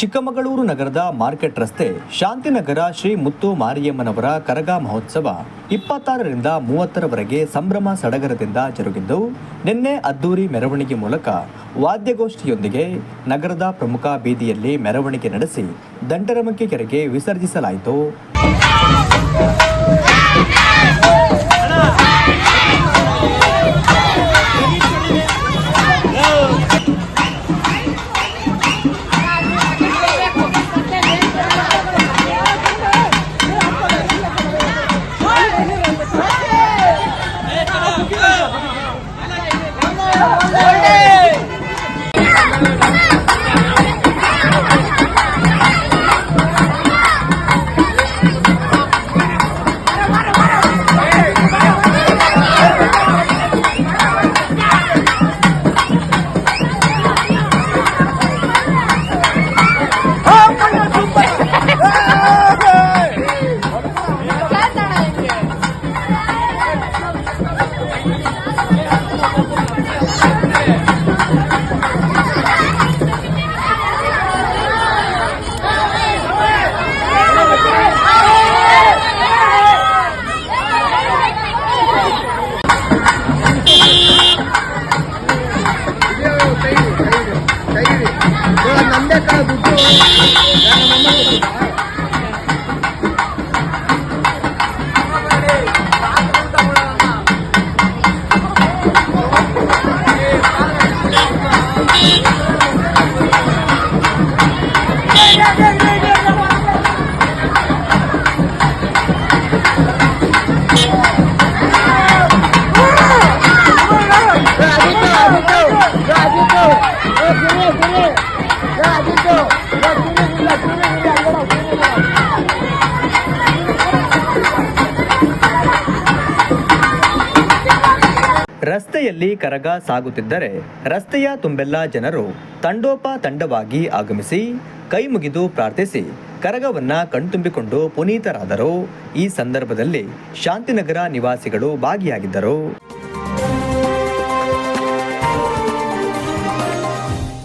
ಚಿಕ್ಕಮಗಳೂರು ನಗರದ ಮಾರ್ಕೆಟ್ ರಸ್ತೆ ಶಾಂತಿನಗರ ಶ್ರೀ ಮುತ್ತು ಮಾರಿಯಮ್ಮನವರ ಕರಗ ಮಹೋತ್ಸವ ಇಪ್ಪತ್ತಾರರಿಂದ ಮೂವತ್ತರವರೆಗೆ ಸಂಭ್ರಮ ಸಡಗರದಿಂದ ಜರುಗಿದ್ದು, ನಿನ್ನೆ ಅದ್ದೂರಿ ಮೆರವಣಿಗೆ ಮೂಲಕ ವಾದ್ಯಗೋಷ್ಠಿಯೊಂದಿಗೆ ನಗರದ ಪ್ರಮುಖ ಬೀದಿಯಲ್ಲಿ ಮೆರವಣಿಗೆ ನಡೆಸಿ ದಂಡರಮಕ್ಕಿ ಕೆರೆಗೆ ವಿಸರ್ಜಿಸಲಾಯಿತು. ಕಾದು ರಸ್ತೆಯಲ್ಲಿ ಕರಗ ಸಾಗುತ್ತಿದ್ದರೆ ರಸ್ತೆಯ ತುಂಬೆಲ್ಲ ಜನರು ತಂಡೋಪ ತಂಡವಾಗಿ ಆಗಮಿಸಿ ಕೈ ಮುಗಿದು ಪ್ರಾರ್ಥಿಸಿ ಕರಗವನ್ನ ಕಣ್ತುಂಬಿಕೊಂಡು ಪುನೀತರಾದರು. ಈ ಸಂದರ್ಭದಲ್ಲಿ ಶಾಂತಿನಗರ ನಿವಾಸಿಗಳು ಭಾಗಿಯಾಗಿದ್ದರು.